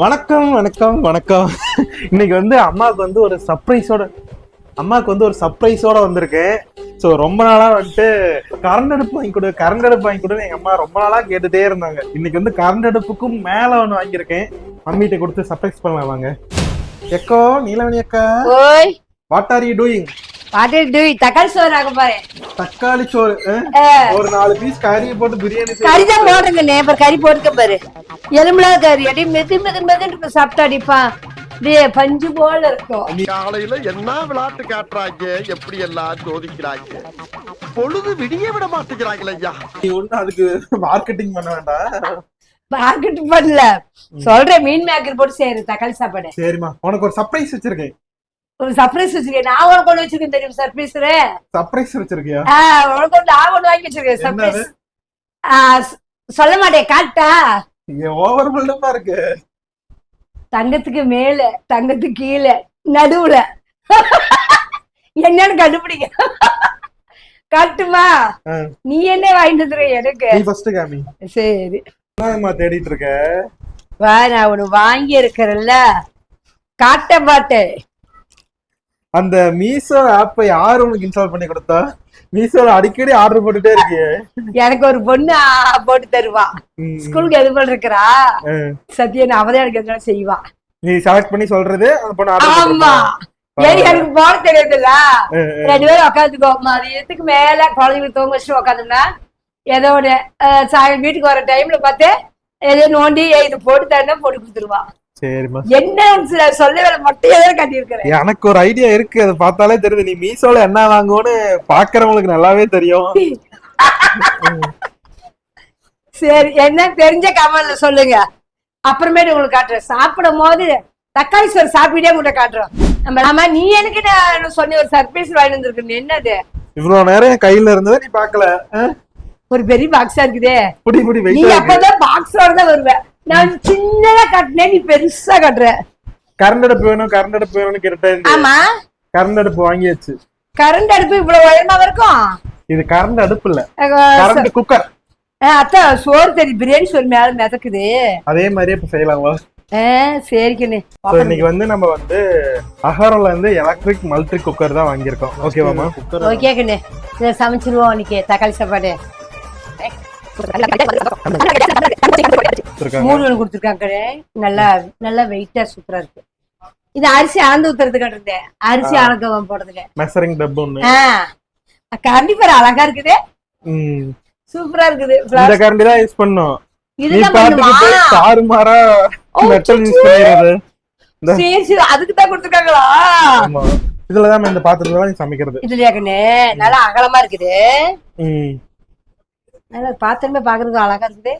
வணக்கம் வணக்கம் வணக்கம். இன்னைக்கு வந்து அம்மாவுக்கு வந்து ஒரு சர்ப்ரைஸோட அம்மாவுக்கு வந்து ஒரு சர்ப்ரைஸோட வந்திருக்கேன். ஸோ ரொம்ப நாளா வந்துட்டு கரண்ட் அடுப்பு வாங்கி கொடு கரண்ட் அடுப்பு வாங்கி கொடுன்னு எங்க அம்மா ரொம்ப நாளா கேட்டுட்டே இருந்தாங்க. இன்னைக்கு வந்து கரண்ட் அடுப்புக்கும் மேல ஒன்று வாங்கியிருக்கேன். மம்மிட்ட கொடுத்து சர்ப்ரைஸ் பண்ணலாம் வாங்க. எக்கோ நீலமணி அக்கா. What are you doing is doing தக்காளி சோறு ஆக பாரு தக்காளி சோறு? ஒரு நாலு பீஸ் கறியை போட்டு பிரியாணி கறி தான் போடுங்க நேபர் கறி போட்டுக்க பாரு. எலும்புல கறி அடி மெது மெது மெதுன்னு இருக்கும் சாப்பிட்டு அடிப்பான் அப்படியே பஞ்சு போல இருக்கும். காலையில என்ன விளையாட்டு காட்டுறாங்க? எப்படி எல்லாம் சோதிக்கிறாங்க? பொழுது விடிய விட மாட்டேங்கிறாங்களே ஐயா. நீ அதுக்கு மார்க்கெட்டிங் பண்ண வேண்டாம். மார்க்கெட் பண்ணல. சொல்றேன் மீன் மேக்கர் போட்டு செய்யறது தக்காளி சாப்பாடு. சரிம்மா. உனக்கு ஒரு சர்ப்ரைஸ் வச்சிருக்கேன். ஒரு சர்ப்ரைஸ் வச்சிருக்கேன். நான் உனக்கு ஒண்ணு வச்சிருக்கேன் தெரியும் சர்ப்ரைஸ் சர்ப்ரைஸ் வச்சிருக்கியா? உனக்கு ஒண்ணு நான் ஒண்ணு வாங்கி வச்சிருக்கேன் சர்ப்ரைஸ் சொல்ல மாட்டேன் காட்டா? ஓவர் பில்டப்பா இருக்கு தங்கத்துக்கு மேல தங்கத்துக்கு கீழே நடுவுல. என்னன்னு கண்டுபிடிக்க. காட்டுமா. நீ என்ன வாங்கிட்டு வந்துரு எனக்கு? நீ ஃபர்ஸ்ட் காமி. சரி. தேடிட்டு இருக்க? வா நான் ஒண்ணு வாங்கி இருக்கிறேன்ல. காட்ட மாட்டேன். அந்த மீசோ ஆப்பை யாரு உனக்கு இன்ஸ்டால் பண்ணி கொடுத்தா மீசோல அடிக்கடி ஆர்டர் போட்டுட்டே இருக்கியே. எனக்கு ஒரு பொண்ணு போட்டு தருவா. ஸ்கூலுக்கு எது ஆ. சத்யன் அவதான் எனக்கு எதுவும் செய்வா. நீ செலக்ட் பண்ணி சொல்றது அந்த பொண்ணு ஆமா. ஏன் எனக்கு போட தெரியாதுல்ல. ரெண்டு பேரும் உட்காந்துக்கோ மதியத்துக்கு மேல குழந்தைங்களுக்கு தூங்க வச்சுட்டு உட்காந்தோம்னா ஏதோ அஹ், சாயங்காலம் வீட்டுக்கு வர டைம்ல பார்த்து ஏதோ நோண்டி "ஏய், இது போட்டு தரேன்னா போட்டு கொடுத்துருவா. சரிம்மா என்ன சொல்ல வேலை மட்டும் ஏதோ கட்டியிருக்கிறேன். எனக்கு ஒரு ஐடியா இருக்கு. அதை பார்த்தாலே தெரியுது. நீ மீசோல என்ன வாங்குவோன்னு பாக்குறவங்களுக்கு நல்லாவே தெரியும். சரி என்ன தெரிஞ்ச கமெண்ட்ல சொல்லுங்க. அப்புறமேட்டு உங்களுக்கு காட்டுறேன். சாப்பிடும் போது தக்காளி சோறு சாப்பிட்டே உங்கள்கிட்ட காட்டுறோம். நம்ம ஆமா நீ எனக்கு நான் சொன்ன ஒரு சர்ப்ரைஸ் வாங்கி வந்திருக்கு என்னது? இவ்வளவு நேரம் கையில இருந்ததை நீ பாக்கல ஒரு பெரிய பாக்ஸா இருக்குதே. புடி புடி நீ அப்பதான் பாக்ஸோட தான் வருவ. நான் சின்னதா காட்டினேன் நீ பெருசா காட்டுற. கரண்ட் அடுப்பு வேணும் கரண்ட் அடுப்பு வேணும்னு கேட்டேன் ஆமா. கரண்ட் அடுப்பு வாங்கியாச்சு. கரண்ட் அடுப்பு இவ்வளவு உயரமா இருக்கும் இது கரண்ட் அடுப்பு இல்ல. Current cooker. அத்தை சோறு தெரியும் பிரியாணி சோறு மேல மிதக்குது. அதே மாதிரியே இப்ப செய்யலாம் சரிக்கண்ணு இன்னைக்கு வந்து நம்ம வந்து அஹாரோல இருந்து எலக்ட்ரிக் மல்டி குக்கர் தான் வாங்கியிருக்கோம். ஓகேவாமா ஓகே கண்ணு. இதை சமைச்சிருவோம் இன்னைக்கு தக்காளி சாப்பாடு. இருக்காங்க மூணு கொடுத்துருக்காங்க. நல்லா நல்லா வெயிட்டா சூப்பரா இருக்கு. இது அரிசி அளந்து ஊத்துறதுக்கு இருந்தேன் அரிசி அளக்க போடுறதுக்கு. மெசரிங் டப் ஒண்ணு. கண்டிப்பா அழகா இருக்குது. சூப்பரா இருக்குது. இந்த கரண்டி தான் யூஸ் பண்ணோம். நீ இதுதான் பாட்டுக்கு பண்ணுமா? போய் தாறுமாறா ஓ, மெட்டல் யூஸ் பண்ணிடுறது இந்த- சரி சரி அதுக்கு தான் கொடுத்துருக்காங்களா? இந்த பாத்திரத்துல தான் சமைக்கிறது. இதுலயா கண்ணு? நல்லா அகலமா இருக்குது. பாத்திரமே பாக்குறதுக்கு அழகா இருக்குது.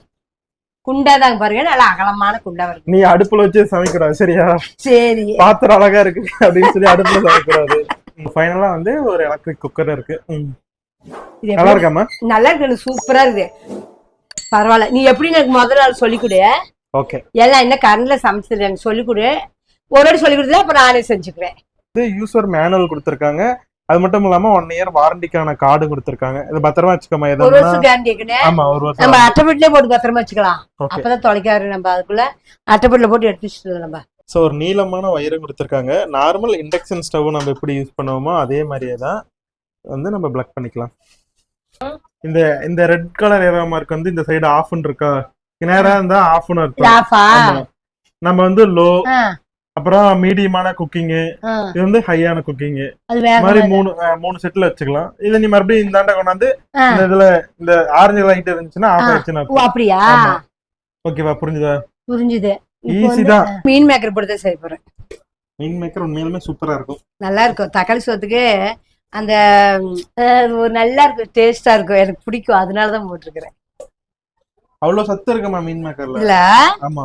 குண்டா தாங்க பாருங்க நல்லா அகலமான குண்டா வருது நீ அடுப்புல வச்சு சமைக்கூடாது சரியா? சரி. பாத்திரம் அழகா இருக்கு அப்படின்னு சொல்லி அடுப்புல சமைக்கூடாது ஃபைனலா வந்து ஒரு எலக்ட்ரிக் குக்கர் இருக்கு. நல்லா இருக்காமா நல்லா இருக்கு சூப்பரா இருக்குது பரவாயில்ல. நீ எப்படி எனக்கு முதல் நாள் சொல்லிக் கொடு. ஓகே எல்லாம் என்ன கரண்ட்ல சமைச்சது எனக்கு சொல்லிக் கொடு. ஒரு வாட்டி சொல்லிக் கொடுத்தா அப்ப நானே செஞ்சுக்கிறேன் இது யூசர் மேனுவல் கொடுத்துருக்காங்க. அது மட்டும் இல்லாம ஒன் இயர் வாரண்டிக்கான கார்டு கொடுத்துருக்காங்க. இது பத்திரமா வச்சுக்கோமா இருக்குன்னு ஆமா ஒரு வருஷம் நம்ம அட்டைப்பெட்டிலே போட்டு பத்திரமா வச்சுக்கலாம். அப்பதான் தொலைக்காரு நம்ம அதுக்குள்ள அட்டைப்பெட்டில போட்டு எடுத்து வச்சுக்கலாம் நம்ம. ஸோ ஒரு நீளமான வயரும் கொடுத்துருக்காங்க. நார்மல் இண்டக்ஷன் ஸ்டவ் நம்ம எப்படி யூஸ் பண்ணுவோமோ அதே மாதிரியே தான் வந்து நம்ம பிளக் பண்ணிக்கலாம். இந்த இந்த ரெட் கலர் ஏரோ மார்க் வந்து இந்த சைடு ஆஃப்னு இருக்கா? நேரா இருந்தா ஆஃப்னு இருக்கும். நம்ம வந்து லோ அப்புறம் மீடியமான குக்கிங் இது வந்து ஹையான குக்கிங் மாதிரி மூணு மூணு செட்ல வச்சுக்கலாம். இதை நீ மறுபடியும் இந்தாண்ட கொண்டாந்து. இந்த இதுல இந்த ஆரஞ்சு லைட் இருந்துச்சுன்னா ஆஃப். ஆயிடுச்சுன்னா அப்படியா. ஓகேவா புரிஞ்சுதா? புரிஞ்சுது. ஈஸி தான். மீன் மேக்கர் போட்டு செய்ய போறேன். மீன் மேக்கர் உண்மையிலுமே சூப்பரா இருக்கும். நல்லா இருக்கும். தக்காளி சோத்துக்கு அந்த ஒரு நல்லா இருக்கும். டேஸ்டா இருக்கும். எனக்கு பிடிக்கும். அதனால தான் போட்டிருக்கிறேன். அவ்வளவு சத்து இருக்குமா மீன் மேக்கர்ல இல்ல? ஆமா.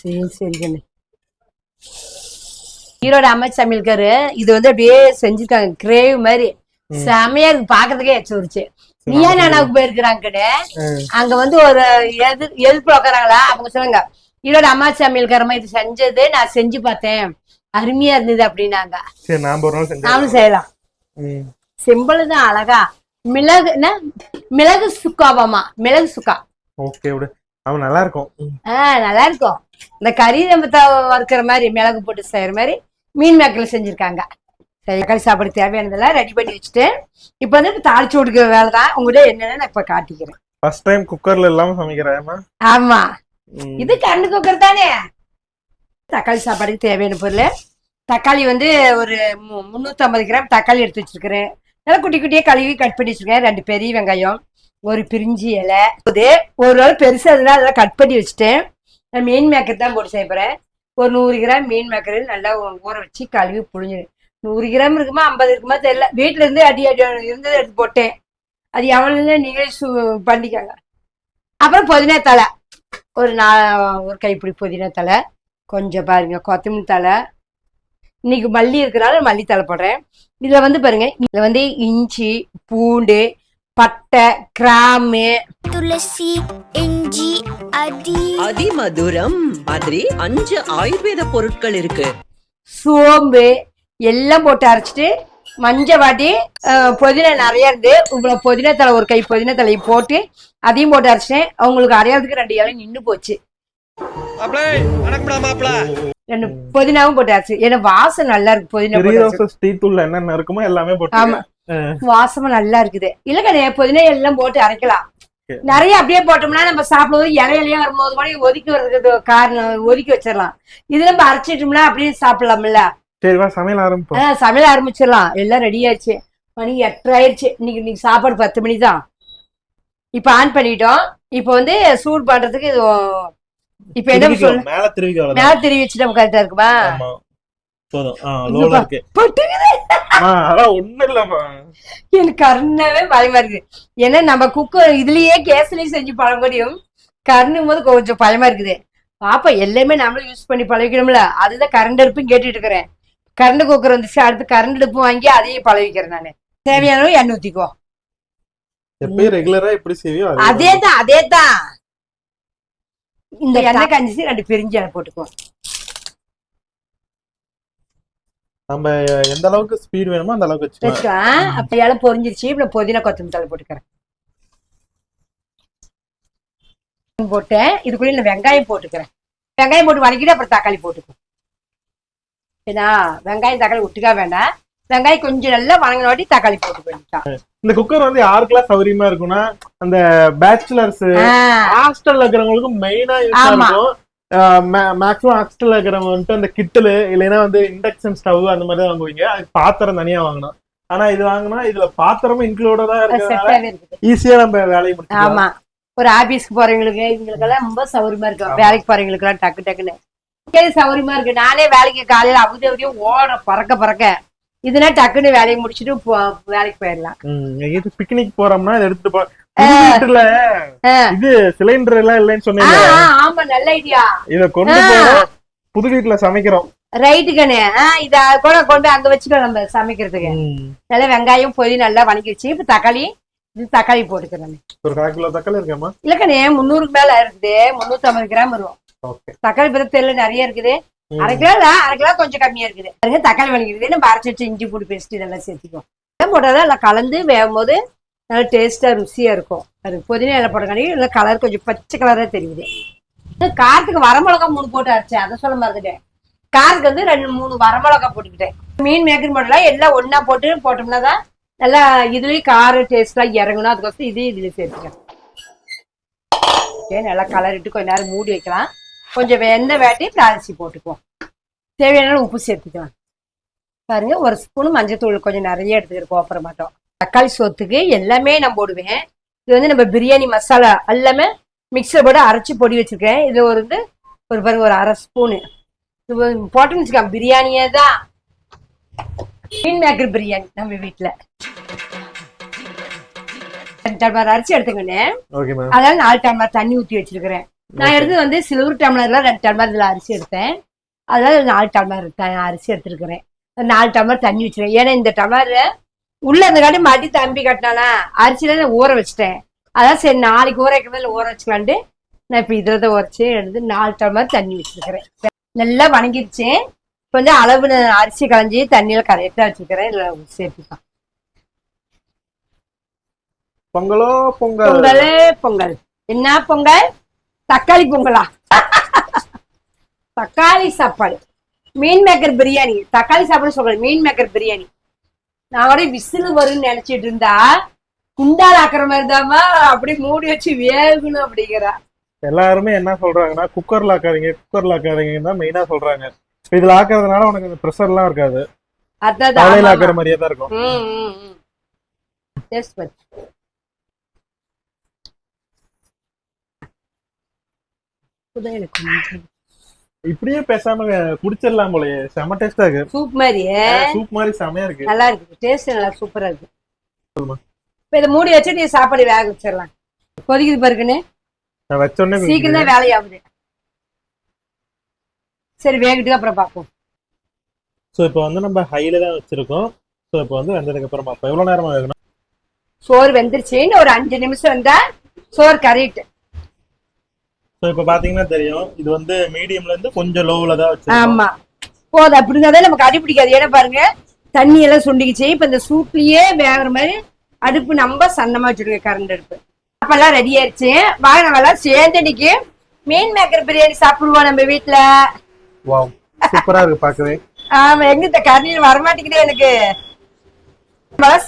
சரி சரி கண்ணு. ஈரோடு அமைச்சு சமையல்காரு இது வந்து அப்படியே செஞ்சிருக்காங்க. கிரேவ் மாதிரி. செமையா இருக்கு. பாக்குறதுக்கே எச்சரிச்சு. சரி, நீயா நான் நானாவுக்கு போயிருக்கிறாங்க. அங்க வந்து ஒரு எது எதிர்ப்பு உட்காராங்களா அவங்க சொன்னாங்க ஈரோடு அம்மா சமையல்காரமா இது செஞ்சது. நான் செஞ்சு பார்த்தேன். அருமையா இருந்தது அப்படின்னாங்க. சரி நாம ஒரு நாள் செஞ்சு நானும் செய்யலாம். சிம்பிள் தான் அழகா. மிளகு என்ன? மிளகு சுக்காவாமா மிளகு சுக்கா. ஓகே அவன் நல்லா இருக்கும். ஆஹ் நல்லா இருக்கும் இந்த கறி நம்ம த- வறுக்கிற மாதிரி மிளகு போட்டு செய்யற மாதிரி மீன் மேக்கல செஞ்சிருக்காங்க. சரி தக்காளி சாப்பாடு தேவையானதெல்லாம் ரெடி பண்ணி வச்சுட்டு இப்போ வந்து தாளிச்சு கொடுக்குற வேலை தான். உங்கள்கிட்ட என்னன்னு நான் இப்ப காட்டிக்கிறேன். ஃபர்ஸ்ட் டைம் குக்கர்ல இல்லாம சமைக்கிறேன் ஆமா. இது கரண்ட் குக்கர் தானே? தக்காளி சாப்பாடுக்கு தேவையான பொருள். தக்காளி வந்து ஒரு மு- 350 கிராம் தக்காளி எடுத்து வச்சிருக்கிறேன். நல்லா குட்டி குட்டியா கழுவி கட் பண்ணி வச்சிருக்கேன். ரெண்டு பெரிய வெங்காயம். ஒரு பிரிஞ்சி இலை. இது ஒரு நாள் பெருசாக இருந்தால் அதெல்லாம் கட் பண்ணி வச்சுட்டேன். நான் மீன் மேக்கர் தான் போட்டு செய்ய ஒரு நூறு கிராம் மீன் மேக்கர் நல்லா ஊற வச்சு கழுவி புழிஞ்சிரு நூறு கிராம் இருக்குமா ஐம்பது இருக்குமா தெரியல. வீட்டிலேருந்து அடி அடி இருந்ததை எடுத்து போட்டேன். அது எவ்வளோ நீங்களே சு பண்ணிக்கோங்க. அப்புறம் புதினா தலை ஒரு நா ஒரு கைப்பிடி புதினா தலை கொஞ்சம் பாருங்க கொத்தமல்லி தலை இன்னைக்கு மல்லி இருக்கிறனால மல்லி தலை போடுறேன். இதில் வந்து பாருங்க இதில் வந்து இஞ்சி பூண்டு பட்டை கிராமு துளசி இஞ்சி அடி அதிமதுரம் மாதிரி அஞ்சு ஆயுர்வேத பொருட்கள் இருக்கு. சோம்பு எல்லாம் போட்டு அரைச்சிட்டு மஞ்சள் வாட்டி புதினா நிறைய இருந்து இவ்வளவு புதினா தலை ஒரு கை புதினா தலையை போட்டு அதையும் போட்டு அரைச்சிட்டேன் அவங்களுக்கு அரையாததுக்கு ரெண்டு இலை நின்று போச்சு. ரெண்டு புதினாவும் போட்டு அரைச்சு. ஏன்னா வாசம் நல்லா இருக்கு புதினா போட்டு அரைச்சு. ரோசஸ் டீ தூள்ல என்னென்ன இருக்குமோ எல்லாமே போட்டு ஆமா. வாசமா நல்லா இருக்குது. இல்லக்கண்ணே புதினா எல்லாம் போட்டு அரைக்கலாம். நிறைய அப்படியே போட்டோம்னா நம்ம சாப்பிடும்போது இலை இலையா வரும்போது மாதிரி ஒதுக்கி வர்றதுக்கு காரணம் ஒதுக்கி வச்சிடலாம். இது நம்ம அரைச்சிட்டோம்னா அப்படியே சாப்பிடலாம்ல. சரி வா சமையல் ஆரம்பிப்போம். சமையல் ஆரம்பிச்சிடலாம். எல்லாம் ரெடி ஆயிடுச்சு. மணி எட்டரை ஆயிடுச்சு. இன்னைக்கு இன்னைக்கு சாப்பாடு பத்து மணி தான். இப்போ ஆன் பண்ணிட்டோம். இப்போ வந்து சூடு பண்றதுக்கு இது இப்போ என்ன சொல்ல மேல திருவி வச்சுட்டு நம்ம கரெக்டா இருக்குமா? ஆமா. போதும். லோல. இருக்கு. இல்லம்மா. எனக்கு கருணாவே பயமா இருக்கு. ஏன்னா நம்ம குக்கர் இதுலயே கேஸ்லயும் செஞ்சு பழங்கடியும் கருணும் போது கொஞ்சம் பயமா இருக்குது. பாப்பா எல்லாமே நம்மளும் யூஸ் பண்ணி பழகிக்கணும்ல. அதுதான் கரண்ட் அடுப்பும் கேட்டுட்டு இருக்கிறேன். கரண்ட் குக்கர் வந்துச்சு. அடுத்து கரண்ட் அடுப்பு வாங்கி அதையும் பழகிக்கிறேன் நானு. தேவையான எண்ணெய் ஊத்திக்கோ. எப்பயும் ரெகுலரா எப்படி செய்வியோ அதே அதே தான் அதே தான் இந்த எண்ணெய் கஞ்சி ரெண்டு பிரிஞ்சு போட்டுக்குவோம். நம்ம எந்த அளவுக்கு ஸ்பீட் வேணுமோ அந்த அளவுக்கு வச்சுக்கலாம். வச்சுக்கலாம் அப்ப இலை பொரிஞ்சிருச்சு. இப்ப புதினா கொத்தமல்லி தலை போட்டுக்கிறேன். போட்டேன். இதுக்குள்ள வெங்காயம் போட்டுக்கிறேன். வெங்காயம் போட்டு வதக்கிட்டு அப்புறம் தக்காளி போட்டுக்குவோம் ஏன்னா வெங்காயம் தக்காளி ஒட்டுக்கா வேண்டாம். வெங்காயம் கொஞ்சம் நல்லா வணங்கின வாட்டி தக்காளி போட்டு வேண்டிட்டான் இந்த குக்கர் வந்து யாருக்கெல்லாம் சௌகரியமா இருக்கும்னா அந்த பேச்சுலர்ஸ் ஹாஸ்டல்ல இருக்கிறவங்களுக்கு மெயினா யூஸ் மேக்ஸிமம் ஹாஸ்டல்ல இருக்கிறவங்க வந்துட்டு அந்த கிட்டலு இல்லைன்னா வந்து இண்டக்ஷன் ஸ்டவ் அந்த மாதிரி தான் வாங்குவீங்க. அது பாத்திரம் தனியா வாங்கணும். ஆனா இது வாங்கினா இதுல பாத்திரமும் இன்க்ளூடடா இருக்கிறதுனால ஈஸியா நம்ம வேலையை முடிச்சுக்கலாம். ஆமா. ஒரு ஆபீஸ்க்கு போறவங்களுக்கு இவங்களுக்கெல்லாம் ரொம்ப சௌகரியமா இருக்கும். வேலைக்கு போறவங்களுக்கு எல்லாம் டக்கு டக்குன்னு. சரி சௌகரியமா இருக்கு? நானே வேலைக்கு காலையில அவதி அவதியா ஓட பறக்க பறக்க. இதுனா டக்குன்னு வேலையை முடிச்சுட்டு வேலைக்கு போயிடலாம். இது பிக்னிக் போறோம்னா எடுத்துட்டு போ வீட்டுல. இது சிலிண்டர் எல்லாம் இல்லைன்னு சொன்னீங்க. ஆமா நல்ல ஐடியா இத கொண்டு போறோம் புது வீட்டுல சமைக்கிறோம். ரைட்டு கண்ணு. இத கூட கொண்டு அங்க வச்சுக்கலாம் நம்ம சமைக்கிறதுக்கு. நல்லா வெங்காயம் பொதி நல்லா வணக்கிடுச்சு இப்ப தக்காளி இது தக்காளி போட்டுக்கிறேன் ஒரு கால் கிலோ தக்காளி இருக்கேம்மா? இல்ல கண்ணே முந்நூறுக்கு மேல இருக்குது. முந்நூத்தி ஐம்பது கிராம் வரும். தக்காளி பத்தி தெரியல நிறைய இருக்குது. அரை கிலோ இல்ல அரை கிலோ கொஞ்சம் கம்மியா இருக்குது. தக்காளி வணங்கிடுது நம்ம அரைச்சு வச்சு இஞ்சி பூடி பேஸ்ட் இதெல்லாம் இதெல்லாம் போட்டாதான் எல்லாம் கலந்து வேகும் போது நல்லா டேஸ்டா ருசியா இருக்கும். அது புதினா எல்லாம் போட்டக்காண்டி நல்லா கலர் கொஞ்சம் பச்சை கலராக தெரியுது. காரத்துக்கு வரமிளகா மூணு போட்டு அரைச்சேன். அதை சொல்ல மறந்துட்டேன். காரத்துக்கு வந்து ரெண்டு மூணு வரமிளகா போட்டுக்கிட்டேன். மீன் மேக்கர் போடலாம் எல்லாம் ஒன்றா போட்டு போட்டோம்னா தான் நல்லா இதுலயும் காரம் டேஸ்ட்லாம் இறங்கணும். அதுக்கோசரம் இதையும் இதுலயும் சேர்த்துக்கேன் ஓகே நல்லா கலரிட்டு கொஞ்ச நேரம் மூடி வைக்கலாம். கொஞ்சம் வெண்ணெய் வேட்டி அப்புறம் அரிசி போட்டுக்குவோம். தேவையான உப்பு சேர்த்துக்கலாம். பாருங்க ஒரு ஸ்பூன் மஞ்சத்தூள் கொஞ்சம் நிறைய எடுத்துக்கிட்டு கோப்பர மாட்டோம். தக்காளி சோத்துக்கு எல்லாமே நான் போடுவேன். இது வந்து நம்ம பிரியாணி மசாலா எல்லாமே மிக்சர் போட்டு அரைச்சி பொடி வச்சிருக்கேன். இது ஒரு வந்து ஒரு பாருங்க ஒரு அரை ஸ்பூனு இது போட்டோம்னு வச்சுக்கோங்க பிரியாணியே தான். மீன் மேக்கர் பிரியாணி நம்ம வீட்டில் ரெண்டு டம்ளர் அரிசி மேம் அதனால நாலு டம்ளர் தண்ணி ஊற்றி வச்சிருக்கிறேன். நான் எடுத்து வந்து சில்வர் டம்ளர்ல ரெண்டு டம்ளர் இதுல அரிசி எடுத்தேன். அதனால நாலு டம்ளர் அரிசி எடுத்துருக்கிறேன். நாலு டம்ளர் தண்ணி வச்சிருக்கேன். ஏன்னா இந்த டம்ளர் உள்ள இருந்தக்காட்டி மடி தம்பி கட்டினானா அரிசியில நான் ஊற வச்சிட்டேன். அதான் சரி நாளைக்கு ஊற வைக்கிறதுல ஊற வச்சுக்கலான்ட்டு நான் இப்போ இதில் தான் உரைச்சி எடுத்து நாலு டம்ளர் தண்ணி வச்சிருக்கிறேன். நல்லா வணங்கிருச்சு இப்போ வந்து அளவு அரிசி களைஞ்சி தண்ணியில கரெக்டாக வச்சுக்கிறேன் இதில் சேர்த்துக்கலாம். பொங்கலோ பொங்கல்? பொங்கல் பொங்கல். என்ன பொங்கல்? தக்காளி பொங்கலா? தக்காளி சாப்பாடு. மீன் மேக்கர் பிரியாணி. தக்காளி சாப்பாடு சொல்றேன். மீன் மேக்கர் பிரியாணி. நான் கூட விசில் வரும்னு நினைச்சிட்டு இருந்தா குண்டால் ஆக்குற மாதிரி தாமா அப்படியே மூடி வச்சு வேகணும் அப்படிங்கிறா. எல்லாருமே என்ன சொல்றாங்கன்னா குக்கர்ல ஆக்காதீங்க குக்கர்ல ஆக்காதீங்கன்னு தான் மெயினா சொல்றாங்க. இதுல ஆக்குறதுனால உனக்கு இந்த ப்ரெஷர் எல்லாம் இருக்காது. அதான் காலையில ஆக்குற மாதிரியே தான் இருக்கும். எனக்கு இப்படியே பேசாம குடிச்சிடலாம் போலயே. செம டேஸ்டா இருக்கு. சூப் மாதிரியே. சூப் மாதிரி செமையா இருக்கு. நல்லா இருக்கு. டேஸ்ட் நல்லா சூப்பரா இருக்கு. இப்ப இதை மூடி வச்சு நீ சாப்பாடு வேக வச்சிடலாம். கொதிக்குது பாருக்குன்னு. நான் வச்சோடனே சீக்கிரம் தான் வேலையாகுது. சரி வேகட்டுக்கு அப்புறம் பார்ப்போம். ஸோ இப்போ வந்து நம்ம ஹைல தான் வச்சிருக்கோம். ஸோ இப்போ வந்து வந்ததுக்கு அப்புறம் பார்ப்போம். எவ்வளவு நேரமா வேகணும்? சோறு வெந்துருச்சுன்னு ஒரு அஞ்சு நிமிஷம் வந்தா சோறு கறிட்டு ஸோ இப்போ பாத்தீங்கன்னா தெரியும் இது வந்து மீடியம்ல இருந்து கொஞ்சம் லோவில் தான் வச்சிருக்கோம். ஆமா. போதும் அப்படிங்கிறதே நமக்கு அடி பிடிக்காது. ஏன்னா பாருங்க தண்ணி எல்லாம் சுண்டிக்குச்சு. இப்ப இந்த சூட்லயே வேகிற மாதிரி அடுப்பு நம்ம சன்னமா வச்சிருக்கோம் கரண்ட் அடுப்பு. அப்பெல்லாம் ரெடி ஆயிடுச்சு வாங்க நம்ம எல்லாம் சேர்ந்து இன்னைக்கு மீன் மேக்கர் பிரியாணி சாப்பிடுவோம் நம்ம வீட்டுல வாவ் சூப்பரா இருக்கு பார்க்கவே. ஆமா எங்க இந்த கறியில் வரமாட்டேங்குதே எனக்கு.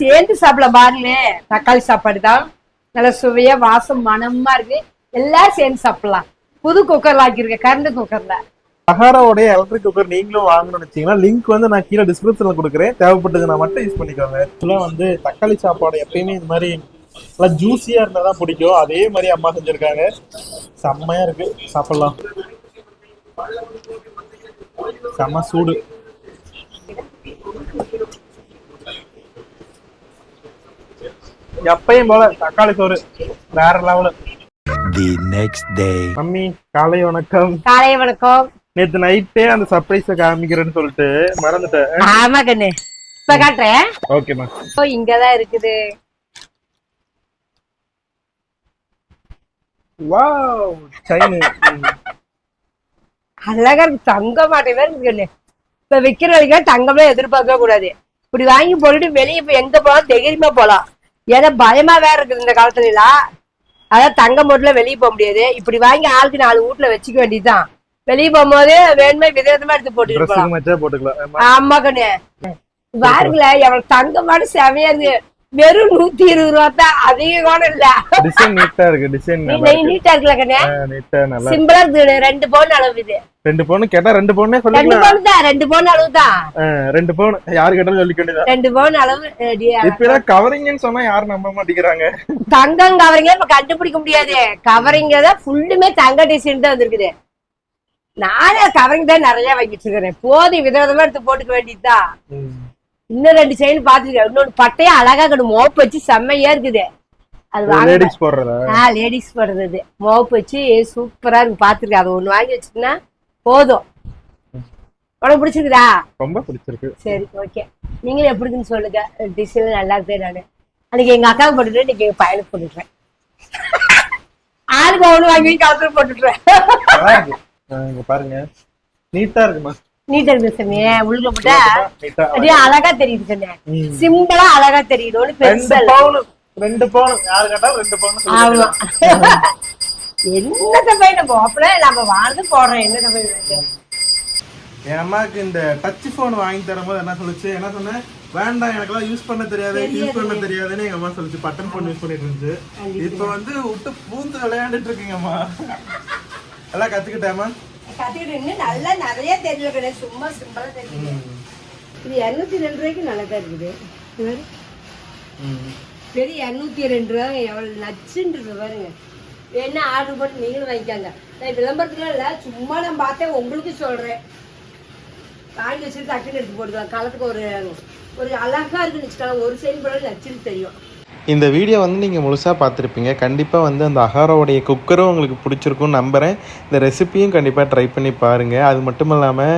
சேர்ந்து சாப்பிடலாம் பாருங்களே தக்காளி சாப்பாடு தான். நல்ல சுவையா வாசம் மனமா இருக்கு. எல்லாரும் சேர்ந்து சாப்பிடலாம். புது குக்கர்ல ஆக்கியிருக்கேன் கரண்ட் குக்கர்ல சஹாராவோடைய எலக்ட்ரிக் குக்கர் நீங்களும் வாங்கணும்னு வச்சீங்கன்னா லிங்க் வந்து நான் கீழே டிஸ்கிரிப்ஷன்ல கொடுக்குறேன். தேவைப்பட்டதுன்னா மட்டும் யூஸ் பண்ணிக்கோங்க. ஆக்சுவலாக வந்து தக்காளி சாப்பாடு எப்பயுமே இது மாதிரி நல்லா ஜூஸியா இருந்தா தான் பிடிக்கும். அதே மாதிரி அம்மா செஞ்சிருக்காங்க. செம்மையா இருக்கு. சாப்பிடலாம். செம்ம சூடு. எப்பயும் போல தக்காளி சோறு வேற level The next day. Mummy காலை வணக்கம். காலை வணக்கம். நேத்து நைட்டே அந்த சர்ப்ரைஸ காமிக்கிறேன்னு சொல்லிட்டு மறந்துட்டேன். ஆமா கண்ணு. இப்ப காட்டுறேன். ஓகேம்மா ஓ இங்கதான் இருக்குது. வாவ் சைனு அழகா இருக்கு. தங்க மாட்டேவே இருக்கு கண்ணு. இப்ப விக்கிறவங்க தங்கமே எதிர்பார்க்க கூடாது. இப்படி வாங்கி போட்டுட்டு வெளியே இப்ப எங்க போலாம் தைரியமா போலாம். ஏன்னா பயமா வேற இருக்குது இந்த காலத்துல அதான் தங்க மூட்டுல வெளியே போக முடியாது. இப்படி வாங்கி ஆளுக்கு நாலு வீட்டுல வச்சுக்க வேண்டியதுதான். வெளியே போகும்போது வேணுமே விதவிதமா எடுத்து போட்டுக்கலாம். ஆமா. கண்ணு. பாருங்களேன் எவ்வளவு தங்கமான செமையா இருக்கு. வெறும் நூத்தி இருபது ரூபா தான் அதிகம் கூட இல்ல. டிசைன் நீட்டா இருக்கு டிசைன் நீட்டா இருக்குல்ல கண்ணு? இருக்கு சிம்பிளா இருக்குது ரெண்டு பவுன் அளவு இது. ரெண்டு பவுன் கேட்டா ரெண்டு பவுனே ரெண்டு சொல்லிக்கலாம். பவுன் தான் ரெண்டு பவுன் அளவு தான் ரெண்டு பவுன். யாரு கேட்டாலும் சொல்லிக்க வேண்டியதான் ரெண்டு பவுன் அளவு இப்ப கவரிங்னு சொன்னா யாரும் நம்ப மாட்டேங்கிறாங்க? தங்கம் கவரிங்க இப்ப கண்டுபிடிக்க முடியாது. கவரிங்க தான் ஃபுல்லுமே தங்க டிசைன் தான் வந்திருக்குது. நானே கவரிங் தான் நிறைய வாங்கிட்டு இருக்கிறேன். போதும் விதவிதமா எடுத்து போட்டுக்க வேண்டியதுதான் இன்னும் ரெண்டு செயின் பாத்துருக்கேன் இன்னொன்னு பட்டையா அழகா கண்டு மோப்பு வச்சு செம்மையா இருக்குது. அது லேடிஸ் போடுறதா? ஆ லேடிஸ் போடுறது. மோப்பு வச்சு சூப்பரா இருக்கு. பாத்துருக்கேன் அது ஒண்ணு வாங்கி வச்சுக்கினா போதும். உனக்கு பிடிச்சிருக்குதா? ரொம்ப பிடிச்சிருக்கு. சரி ஓகே நீங்களும் எப்படி இருக்குன்னு சொல்லுங்க. டிசைன் நல்லா இருக்கு நானு. அன்னைக்கு எங்க அக்காவுக்கு போட்டுட்டு இன்னைக்கு எங்க பையனுக்கு போட்டுட்டுறேன் ஆளுக்கு ஒண்ணு வாங்கி கலத்துல இங்க பாருங்க. நீட்டா இருக்குமா? நீட்டா இருக்கு சாமி. உள்ள போட்டா? அப்படியே அழகா தெரியுது கண்ணு ம். சிம்பிளா அழகா தெரியுது. ஒண்ணு பெருசா இல்ல. பவுன். ரெண்டு பவுன். யாரு கேட்டாலும் ரெண்டு பவுன் ஆமா. என்னத்த போய் நம்ம அப்பல நம்ம வாழ்ந்து போடுறோம் போய் இருக்கு? என் அம்மாவுக்கு இந்த டச் போன் வாங்கி தரும்போது என்ன சொல்லுச்சு? என்ன சொன்னேன் வேண்டாம் எனக்கெல்லாம் யூஸ் பண்ண தெரியாது யூஸ் பண்ண தெரியாதுன்னு எங்க அம்மா சொல்லுச்சு. பட்டன் போன் யூஸ் பண்ணிட்டு இருந்துச்சு. இப்போ வந்து விட்டு பூந்து விளையாண்டுட்டு இருக்குங்க அம்மா. எல்லாம் கத்துக்கிட்டேம்மா கத்துக்கிட்டு இன்னும் நல்லா நிறைய தெரியல கிடையாது சும்மா சிம்பிளா தெரியுது. இது இருநூத்தி ரெண்டு ரூபாய்க்கு நல்லா தான் இருக்குது. இது பாரு. பெரிய இரநூத்தி ரெண்டு ரூபா எவ்வளவு? நச்சுன்றது பாருங்க. வேணா ஆர்டர் போட்டு நீங்களும் வாங்கிக்காங்க. நான் விளம்பரத்துல இல்லை சும்மா நான் பார்த்தேன் உங்களுக்கு சொல்கிறேன் வாங்கி வச்சுட்டு டக்குன்னு எடுத்து போட்டுக்கலாம். காலத்துக்கு ஒரு ஒரு அழகாக இருக்குன்னு வச்சுக்கலாம். ஒரு சைடு போட நச்சுன்னு தெரியும். இந்த வீடியோ வந்து நீங்கள் முழுசாக பார்த்துருப்பீங்க. கண்டிப்பாக வந்து அந்த அகாரோடைய குக்கரும் உங்களுக்கு பிடிச்சிருக்கும்னு நம்புகிறேன் இந்த ரெசிப்பியும் கண்டிப்பாக ட்ரை பண்ணி பாருங்கள் அது மட்டும் இல்லாமல்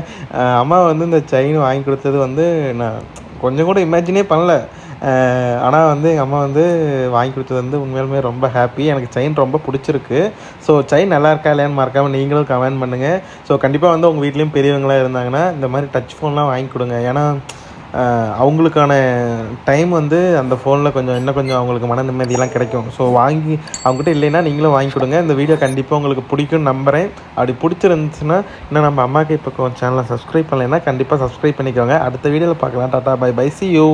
அம்மா வந்து இந்த செயின் வாங்கி கொடுத்தது வந்து நான் கொஞ்சம் கூட இமேஜினே பண்ணல. ஆனால் வந்து எங்கள் அம்மா வந்து வாங்கி கொடுத்தது வந்து உண்மையிலுமே ரொம்ப ஹாப்பி எனக்கு செயின் ரொம்ப பிடிச்சிருக்கு. ஸோ செயின் நல்லா இருக்கா இல்லையான்னு மறக்காமல் நீங்களும் கமெண்ட் பண்ணுங்கள் ஸோ கண்டிப்பாக வந்து உங்கள் வீட்லேயும் பெரியவங்களாக இருந்தாங்கன்னா இந்த மாதிரி டச் ஃபோன்லாம் வாங்கி கொடுங்க. ஏன்னா அவங்களுக்கான டைம் வந்து அந்த ஃபோனில் கொஞ்சம் இன்னும் கொஞ்சம் அவங்களுக்கு மன நிம்மதியெல்லாம் கிடைக்கும். ஸோ வாங்கி அவங்ககிட்ட இல்லைன்னா நீங்களும் வாங்கி கொடுங்க. இந்த வீடியோ கண்டிப்பாக உங்களுக்கு பிடிக்கும்னு நம்புகிறேன் அப்படி பிடிச்சிருந்துச்சுன்னா இன்னும் நம்ம அம்மாவுக்கு இப்போ சேனலை சப்ஸ்கிரைப் பண்ணலைன்னா கண்டிப்பாக சப்ஸ்கிரைப் பண்ணிக்கோங்க. அடுத்த வீடியோவில் பார்க்கலாம். Tata bye bye see you